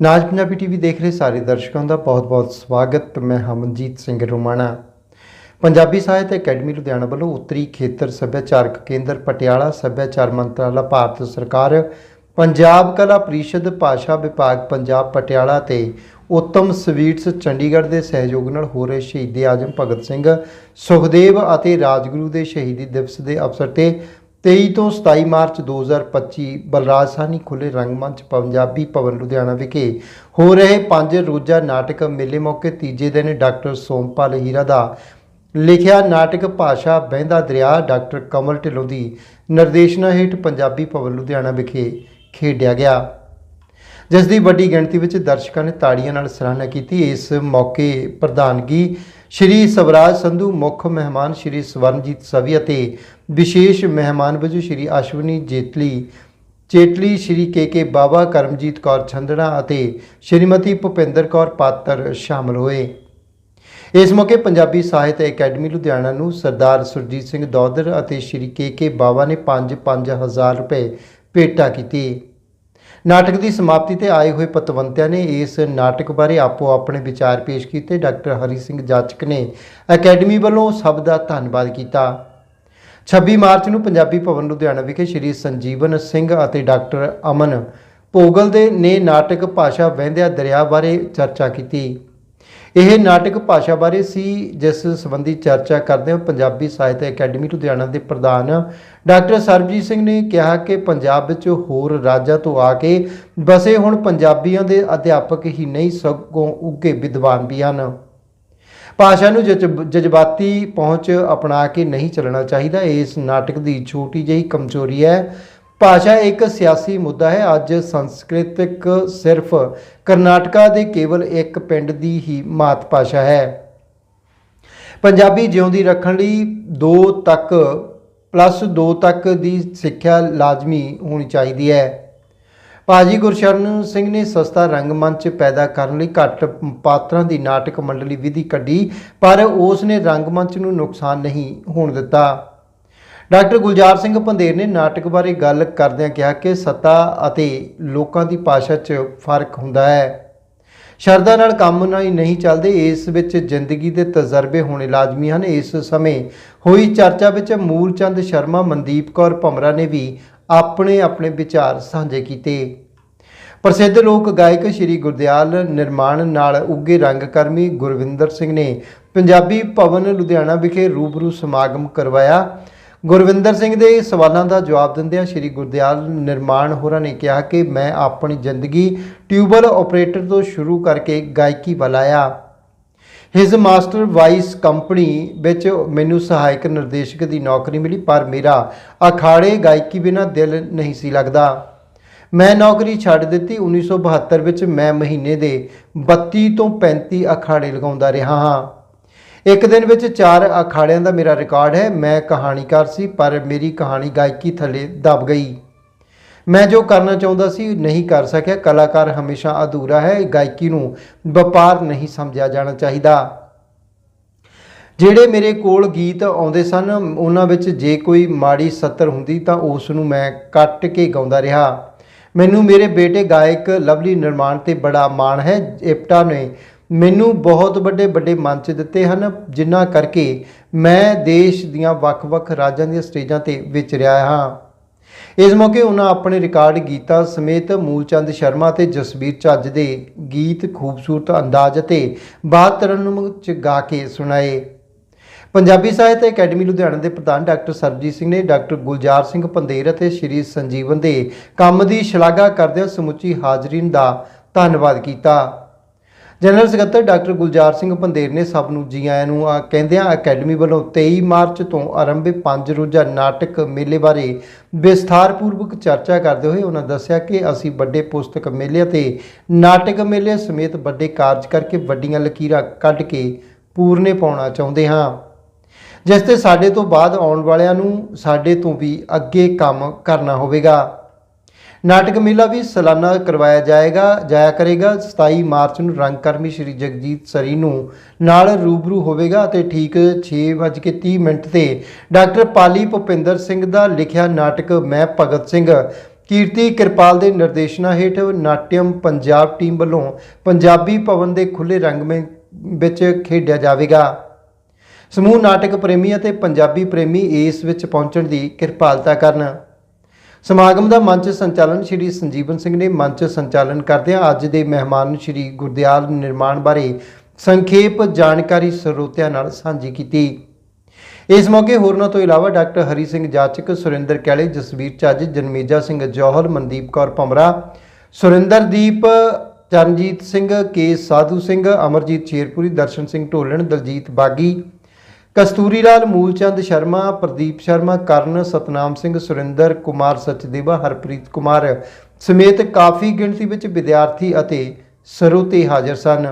ਨਾਜ Punjabi TV ਦੇਖ ਰਹੇ ਸਾਰੇ ਦਰਸ਼ਕਾਂ ਦਾ ਬਹੁਤ-ਬਹੁਤ ਸਵਾਗਤ। ਮੈਂ ਹਮਨਜੀਤ ਸਿੰਘ ਰੋਮਾਣਾ। ਪੰਜਾਬੀ ਸਾਹਿਤ ਅਕੈਡਮੀ ਲੁਧਿਆਣਾ ਵੱਲੋਂ ਉੱਤਰੀ ਖੇਤਰ ਸੱਭਿਆਚਾਰਕ ਕੇਂਦਰ ਪਟਿਆਲਾ ਸੱਭਿਆਚਾਰ ਮੰਤਰਾਲਾ ਭਾਰਤ ਸਰਕਾਰ, ਪੰਜਾਬ ਕਲਾ ਪ੍ਰੀਸ਼ਦ, ਭਾਸ਼ਾ ਵਿਭਾਗ, ਪੰਜਾਬ ਪਟਿਆਲਾ ਤੇ ਉੱਤਮ ਸਵੀਟਸ ਚੰਡੀਗੜ੍ਹ ਦੇ ਸਹਿਯੋਗ ਨਾਲ ਹੋ ਰਹੇ ਸ਼ਹੀਦੀ ਆਜਮ ਭਗਤ ਸਿੰਘ ਸੁਖਦੇਵ ਅਤੇ ਰਾਜਗੁਰੂ ਦੇ ਸ਼ਹੀਦੀ ਦਿਵਸ ਦੇ ਅਵਸਰ ਤੇ 23 ਤੋਂ 27 ਮਾਰਚ 2025 ਬਲਰਾਜ ਸਾਹਨੀ ਖੁੱਲੇ ਰੰਗਮੰਚ ਪੰਜਾਬੀ ਭਵਨ ਲੁਧਿਆਣਾ ਵਿਖੇ ਹੋ ਰਹੇ ਪੰਜ ਰੋਜ਼ਾ ਨਾਟਕ ਮੇਲੇ ਮੌਕੇ ਤੀਜੇ ਦਿਨ ਡਾਕਟਰ ਸੋਮਪਾਲ ਹੀਰਾ ਦਾ ਲਿਖਿਆ ਨਾਟਕ ਭਾਸ਼ਾ ਬਹਿੰਦਾ ਦਰਿਆ ਡਾਕਟਰ ਕਮਲ ਢਿੱਲੋਂ ਦੀ ਨਿਰਦੇਸ਼ਨਾ ਹੇਠ ਪੰਜਾਬੀ ਭਵਨ ਲੁਧਿਆਣਾ ਵਿਖੇ ਖੇਡਿਆ ਗਿਆ। ਜਿਸ ਦੀ ਵੱਡੀ ਗਿਣਤੀ ਵਿੱਚ ਦਰਸ਼ਕਾਂ ਨੇ ਤਾੜੀਆਂ ਨਾਲ ਸਰਾਹਨਾ ਕੀਤੀ। ਇਸ ਮੌਕੇ ਪ੍ਰਧਾਨਗੀ ਸ਼੍ਰੀ ਸਵਰਾਜ ਸੰਧੂ, ਮੁੱਖ ਮਹਿਮਾਨ ਸ਼੍ਰੀ ਸਵਰਨਜੀਤ ਸਵੀ ਅਤੇ ਵਿਸ਼ੇਸ਼ ਮਹਿਮਾਨ ਵਜੋਂ ਸ਼੍ਰੀ ਅਸ਼ਵਨੀ ਜੇਤਲੀ ਚੇਟਲੀ ਸ਼੍ਰੀ ਕੇ ਕੇ ਬਾਬਾ ਕਰਮਜੀਤ ਕੌਰ ਛੰਦੜਾ ਅਤੇ ਸ਼੍ਰੀਮਤੀ ਭੁਪਿੰਦਰ ਕੌਰ ਪਾਤਰ ਸ਼ਾਮਲ ਹੋਏ। ਇਸ ਮੌਕੇ ਪੰਜਾਬੀ ਸਾਹਿਤ ਅਕੈਡਮੀ ਲੁਧਿਆਣਾ ਨੂੰ ਸਰਦਾਰ ਸੁਰਜੀਤ ਸਿੰਘ ਦੌਦਰ ਅਤੇ ਸ਼੍ਰੀ ਕੇ ਕੇ ਬਾਵਾ ਨੇ 5-5000 ਰੁਪਏ ਭੇਟਾ ਕੀਤੀ। ਨਾਟਕ ਦੀ ਸਮਾਪਤੀ ਤੇ ਆਏ ਹੋਏ ਪਤਵੰਤਿਆਂ ਨੇ ਇਸ ਨਾਟਕ ਬਾਰੇ ਆਪੋ ਆਪਣੇ ਵਿਚਾਰ ਪੇਸ਼ ਕੀਤੇ। ਡਾਕਟਰ ਹਰੀ ਸਿੰਘ ਜਾਚਕ ਨੇ ਅਕੈਡਮੀ ਵੱਲੋਂ ਸਭ ਦਾ ਧੰਨਵਾਦ ਕੀਤਾ। 26 ਮਾਰਚ ਨੂੰ ਪੰਜਾਬੀ ਭਵਨ ਲੁਧਿਆਣਾ ਵਿਖੇ ਸ਼੍ਰੀ ਸੰਜੀਵਨ ਸਿੰਘ ਅਤੇ ਡਾਕਟਰ ਅਮਨ ਭੋਗਲ ਦੇ ਨੇ ਨਾਟਕ ਭਾਸ਼ਾ ਵਹਿੰਦਿਆ ਦਰਿਆ ਬਾਰੇ ਚਰਚਾ ਕੀਤੀ। ਇਹ ਨਾਟਕ ਭਾਸ਼ਾ ਬਾਰੇ ਸੀ, ਜਿਸ ਸੰਬੰਧੀ ਚਰਚਾ ਕਰਦੇ ਹੋਏ ਪੰਜਾਬੀ ਸਾਹਿਤ ਅਕੈਡਮੀ ਲੁਧਿਆਣਾ ਦੇ ਪ੍ਰਧਾਨ ਡਾਕਟਰ ਸਰਬਜੀਤ ਸਿੰਘ ਨੇ ਕਿਹਾ ਕਿ ਪੰਜਾਬ ਵਿੱਚ ਹੋਰ ਰਾਜਾਂ ਤੋਂ ਆ ਕੇ ਬਸੇ ਹੁਣ ਪੰਜਾਬੀਆਂ ਦੇ ਅਧਿਆਪਕ ਹੀ ਨਹੀਂ, ਸਗੋਂ ਉੱਗੇ ਵਿਦਵਾਨ ਵੀ ਹਨ। ਭਾਸ਼ਾ ਨੂੰ ਜਜ਼ਬ- ਜਜ਼ਬਾਤੀ ਪਹੁੰਚ ਅਪਣਾ ਕੇ ਨਹੀਂ ਚੱਲਣਾ ਚਾਹੀਦਾ। ਇਸ ਨਾਟਕ ਦੀ ਛੋਟੀ ਜਿਹੀ ਕਮਜ਼ੋਰੀ ਹੈ ਭਾਸ਼ਾ ਇੱਕ ਸਿਆਸੀ ਮੁੱਦਾ ਹੈ। ਅੱਜ ਸੰਸਕ੍ਰਿਤਿਕ ਸਿਰਫ ਕਰਨਾਟਕਾ ਦੇ ਕੇਵਲ ਇੱਕ ਪਿੰਡ ਦੀ ਹੀ ਮਾਤ ਭਾਸ਼ਾ ਹੈ। ਪੰਜਾਬੀ ਜਿਉਂਦੀ ਰੱਖਣ ਲਈ 2 ਤੱਕ, ਪਲੱਸ 2 ਤੱਕ ਦੀ ਸਿੱਖਿਆ ਲਾਜ਼ਮੀ ਹੋਣੀ ਚਾਹੀਦੀ ਹੈ। ਭਾਜੀ ਗੁਰਸ਼ਰਨ ਸਿੰਘ ਨੇ ਸਸਤਾ ਰੰਗਮੰਚ ਪੈਦਾ ਕਰਨ ਲਈ ਘੱਟ ਪਾਤਰਾਂ ਦੀ ਨਾਟਕ ਮੰਡਲੀ ਵਿਧੀ ਕੱਢੀ, ਪਰ ਉਸ ਨੇ ਰੰਗਮੰਚ ਨੂੰ ਨੁਕਸਾਨ ਨਹੀਂ ਹੋਣ ਦਿੱਤਾ। ਡਾਕਟਰ ਗੁਲਜ਼ਾਰ ਸਿੰਘ ਪੰਧੇਰ ਨੇ ਨਾਟਕ ਬਾਰੇ ਗੱਲ ਕਰਦਿਆਂ ਕਿਹਾ ਕਿ ਸੱਤਾ ਅਤੇ ਲੋਕਾਂ ਦੀ ਭਾਸ਼ਾ 'ਚ ਫ਼ਰਕ ਹੁੰਦਾ ਹੈ। ਸ਼ਰਧਾ ਨਾਲ ਕੰਮ ਨਹੀਂ ਨਹੀਂ ਚੱਲਦੇ, ਇਸ ਵਿੱਚ ਜ਼ਿੰਦਗੀ ਦੇ ਤਜਰਬੇ ਹੋਣੇ ਲਾਜ਼ਮੀ ਹਨ। ਇਸ ਸਮੇਂ ਹੋਈ ਚਰਚਾ ਵਿੱਚ ਮੂਲਚੰਦ ਸ਼ਰਮਾ, ਮਨਦੀਪ ਕੌਰ ਭਮਰਾ ਨੇ ਵੀ ਆਪਣੇ ਆਪਣੇ ਵਿਚਾਰ ਸਾਂਝੇ ਕੀਤੇ। ਪ੍ਰਸਿੱਧ ਲੋਕ ਗਾਇਕ ਸ਼੍ਰੀ ਗੁਰਦਿਆਲ ਨਿਰਮਾਣ ਨਾਲ ਉੱਗੇ ਰੰਗਕਰਮੀ ਗੁਰਵਿੰਦਰ ਸਿੰਘ ਨੇ ਪੰਜਾਬੀ ਭਵਨ ਲੁਧਿਆਣਾ ਵਿਖੇ ਰੂਬਰੂ ਸਮਾਗਮ ਕਰਵਾਇਆ। ਗੁਰਵਿੰਦਰ ਸਿੰਘ ਦੇ ਸਵਾਲਾਂ ਦਾ ਜਵਾਬ ਦਿੰਦਿਆਂ ਸ਼੍ਰੀ ਗੁਰਦਿਆਲ ਨਿਰਮਾਣ ਹੋਰਾਂ ਨੇ ਕਿਹਾ ਕਿ ਮੈਂ ਆਪਣੀ ਜ਼ਿੰਦਗੀ ਟਿਊਬਲ ਆਪਰੇਟਰ ਤੋਂ ਸ਼ੁਰੂ ਕਰਕੇ ਗਾਇਕੀ ਵੱਲ ਆਇਆ। ਹਿਜ਼ ਮਾਸਟਰ ਵਾਈਸ ਕੰਪਨੀ ਵਿੱਚ ਮੈਨੂੰ ਸਹਾਇਕ ਨਿਰਦੇਸ਼ਕ ਦੀ ਨੌਕਰੀ ਮਿਲੀ, ਪਰ ਮੇਰਾ ਅਖਾੜੇ ਗਾਇਕੀ ਬਿਨਾਂ ਦਿਲ ਨਹੀਂ ਸੀ ਲੱਗਦਾ। ਮੈਂ ਨੌਕਰੀ ਛੱਡ ਦਿੱਤੀ। 1972 ਵਿੱਚ ਮੈਂ ਮਹੀਨੇ ਦੇ 32 ਤੋਂ 35 ਅਖਾੜੇ ਲਗਾਉਂਦਾ ਰਿਹਾ ਹਾਂ। ਇੱਕ ਦਿਨ ਵਿੱਚ ਚਾਰ ਅਖਾੜਿਆਂ ਦਾ ਮੇਰਾ ਰਿਕਾਰਡ ਹੈ। ਮੈਂ ਕਹਾਣੀਕਾਰ ਸੀ, ਪਰ ਮੇਰੀ ਕਹਾਣੀ ਗਾਇਕੀ ਥੱਲੇ ਦਬ ਗਈ। ਮੈਂ ਜੋ ਕਰਨਾ ਚਾਹੁੰਦਾ ਸੀ, ਨਹੀਂ ਕਰ ਸਕਿਆ। ਕਲਾਕਾਰ ਹਮੇਸ਼ਾ ਅਧੂਰਾ ਹੈ। ਗਾਇਕੀ ਨੂੰ ਵਪਾਰ ਨਹੀਂ ਸਮਝਿਆ ਜਾਣਾ ਚਾਹੀਦਾ। ਜਿਹੜੇ ਮੇਰੇ ਕੋਲ ਗੀਤ ਆਉਂਦੇ ਸਨ, ਉਹਨਾਂ ਵਿੱਚ ਜੇ ਕੋਈ ਮਾੜੀ ਸੱਤਰ ਹੁੰਦੀ ਤਾਂ ਉਸ ਨੂੰ ਮੈਂ ਕੱਟ ਕੇ ਗਾਉਂਦਾ ਰਿਹਾ। ਮੈਨੂੰ ਮੇਰੇ ਬੇਟੇ ਗਾਇਕ ਲਵਲੀ ਨਿਰਮਾਣ ਤੇ ਬੜਾ ਮਾਣ ਹੈ। ਇਪਟਾ ਨੇ ਮੈਨੂੰ ਬਹੁਤ ਵੱਡੇ ਵੱਡੇ ਮੰਚ ਦਿੱਤੇ ਹਨ, ਜਿਨ੍ਹਾਂ ਕਰਕੇ ਮੈਂ ਦੇਸ਼ ਦੀਆਂ ਵੱਖ-ਵੱਖ ਰਾਜਾਂ ਦੀਆਂ ਸਟੇਜਾਂ ਤੇ ਵਿਚਰਿਆ ਹਾਂ। ਇਸ ਮੌਕੇ ਉਹਨਾਂ ਆਪਣੇ ਰਿਕਾਰਡ ਗੀਤਾਂ ਸਮੇਤ ਮੂਲਚੰਦ ਸ਼ਰਮਾ ਤੇ ਜਸਬੀਰ ਚੱਜ ਦੇ ਗੀਤ ਖੂਬਸੂਰਤ ਅੰਦਾਜ਼ ਅਤੇ ਬਾਤਰਨ ਚ ਗਾ ਕੇ ਸੁਣਾਏ। ਪੰਜਾਬੀ ਸਾਹਿਤ ਅਕੈਡਮੀ ਲੁਧਿਆਣਾ ਦੇ ਪ੍ਰਧਾਨ ਡਾਕਟਰ ਸਰਬਜੀਤ ਸਿੰਘ ਨੇ ਡਾਕਟਰ ਗੁਲਜ਼ਾਰ ਸਿੰਘ ਪੰਦੇਰ ਅਤੇ ਸ਼੍ਰੀ ਸੰਜੀਵਨ ਦੇ ਕੰਮ ਦੀ ਸ਼ਲਾਘਾ ਕਰਦਿਆਂ ਸਮੁੱਚੀ ਹਾਜ਼ਰੀਨ ਦਾ ਧੰਨਵਾਦ ਕੀਤਾ। ਜਨਰਲ ਸਕੱਤਰ ਡਾਕਟਰ ਗੁਲਜ਼ਾਰ ਸਿੰਘ ਪੰਦੇਰ ਨੇ ਸਭ ਨੂੰ ਜੀ ਆਇਆਂ ਨੂੰ ਆ ਕਹਿੰਦਿਆਂ ਅਕੈਡਮੀ ਵੱਲੋਂ 23 ਮਾਰਚ ਤੋਂ ਆਰੰਭੇ ਪੰਜ ਰੋਜ਼ਾ ਨਾਟਕ ਮੇਲੇ ਬਾਰੇ ਵਿਸਥਾਰਪੂਰਵਕ ਚਰਚਾ ਕਰਦੇ ਹੋਏ ਉਹਨਾਂ ਦੱਸਿਆ ਕਿ ਅਸੀਂ ਵੱਡੇ ਪੁਸਤਕ ਮੇਲੇ ਅਤੇ ਨਾਟਕ ਮੇਲੇ ਸਮੇਤ ਵੱਡੇ ਕਾਰਜ ਕਰਕੇ ਵੱਡੀਆਂ ਲਕੀਰਾਂ ਕੱਢ ਕੇ ਪੂਰਨੇ ਪਾਉਣਾ ਚਾਹੁੰਦੇ ਹਾਂ। ਜਿਸ ਤੇ ਸਾਡੇ ਤੋਂ ਬਾਅਦ ਆਉਣ ਵਾਲਿਆਂ ਨੂੰ ਸਾਡੇ ਤੋਂ ਵੀ ਅੱਗੇ ਕੰਮ ਕਰਨਾ ਹੋਵੇਗਾ। ਨਾਟਕ ਮੇਲਾ ਵੀ ਸਾਲਾਨਾ ਕਰਵਾਇਆ ਜਾਏਗਾ, ਜਾਇਆ ਕਰੇਗਾ। 27 ਮਾਰਚ ਨੂੰ ਰੰਗਕਰਮੀ ਸ਼੍ਰੀ ਜਗਜੀਤ ਸਰੀ ਨੂੰ ਨਾਲ ਰੂਬਰੂ ਹੋਵੇਗਾ ਅਤੇ ਠੀਕ 6:30 ਮਿੰਟ ਤੇ ਡਾਕਟਰ ਪਾਲੀ ਭੁਪਿੰਦਰ ਸਿੰਘ ਦਾ ਲਿਖਿਆ ਨਾਟਕ ਮੈਂ ਭਗਤ ਸਿੰਘ। ਕੀਰਤੀ ਕਿਰਪਾਲ ਦੇ ਨਿਰਦੇਸ਼ਨਾ ਹੇਠ ਨਾਟਿਅਮ ਪੰਜਾਬ ਟੀਮ ਵੱਲੋਂ ਪੰਜਾਬੀ ਭਵਨ ਦੇ ਖੁੱਲੇ ਰੰਗ ਵਿੱਚ ਖੇਡਿਆ ਜਾਵੇਗਾ। ਸਮੂਹ ਨਾਟਕ ਪ੍ਰੇਮੀ ਅਤੇ ਪੰਜਾਬੀ ਪ੍ਰੇਮੀ ਇਸ ਵਿੱਚ ਪਹੁੰਚਣ ਦੀ ਕਿਰਪਾਲਤਾ ਕਰਨ। ਸਮਾਗਮ ਦਾ ਮੰਚ ਸੰਚਾਲਨ ਸ਼੍ਰੀ ਸੰਜੀਵਨ ਸਿੰਘ ਨੇ ਮੰਚ ਸੰਚਾਲਨ ਕਰਦਿਆਂ ਅੱਜ ਦੇ ਮਹਿਮਾਨ ਸ਼੍ਰੀ ਗੁਰਦਿਆਲ ਨਿਰਮਾਣ ਬਾਰੇ ਸੰਖੇਪ ਜਾਣਕਾਰੀ ਸਰੋਤਿਆਂ ਨਾਲ ਸਾਂਝੀ ਕੀਤੀ। ਇਸ ਮੌਕੇ ਹੋਰਨਾਂ ਤੋਂ ਇਲਾਵਾ ਡਾਕਟਰ ਹਰੀ ਸਿੰਘ ਜਾਚਕ, ਸੁਰਿੰਦਰ ਕੈਲੇ, ਜਸਵੀਰ ਚੱਜ, ਜਨਮੇਜਾ ਸਿੰਘ ਜੌਹਲ, ਮਨਦੀਪ ਕੌਰ ਭਮਰਾ ਸੁਰਿੰਦਰਦੀਪ, ਚਰਨਜੀਤ ਸਿੰਘ, ਕੇ ਸਾਧੂ ਸਿੰਘ, ਅਮਰਜੀਤ ਸ਼ੇਰਪੁਰੀ ਦਰਸ਼ਨ ਸਿੰਘ ਢੋਲਣ, ਦਲਜੀਤ ਬਾਗੀ ਕਸਤੂਰੀ ਲਾਲ ਮੂਲਚੰਦ ਸ਼ਰਮਾ, ਪ੍ਰਦੀਪ ਸ਼ਰਮਾ, ਕਰਨ ਸਤਨਾਮ ਸਿੰਘ, ਸੁਰਿੰਦਰ ਕੁਮਾਰ, ਸਚਦੇਵਾ, ਹਰਪ੍ਰੀਤ ਕੁਮਾਰ ਸਮੇਤ ਕਾਫੀ ਗਿਣਤੀ ਵਿੱਚ ਵਿਦਿਆਰਥੀ ਅਤੇ ਸਰੋਤੇ ਹਾਜ਼ਰ ਸਨ।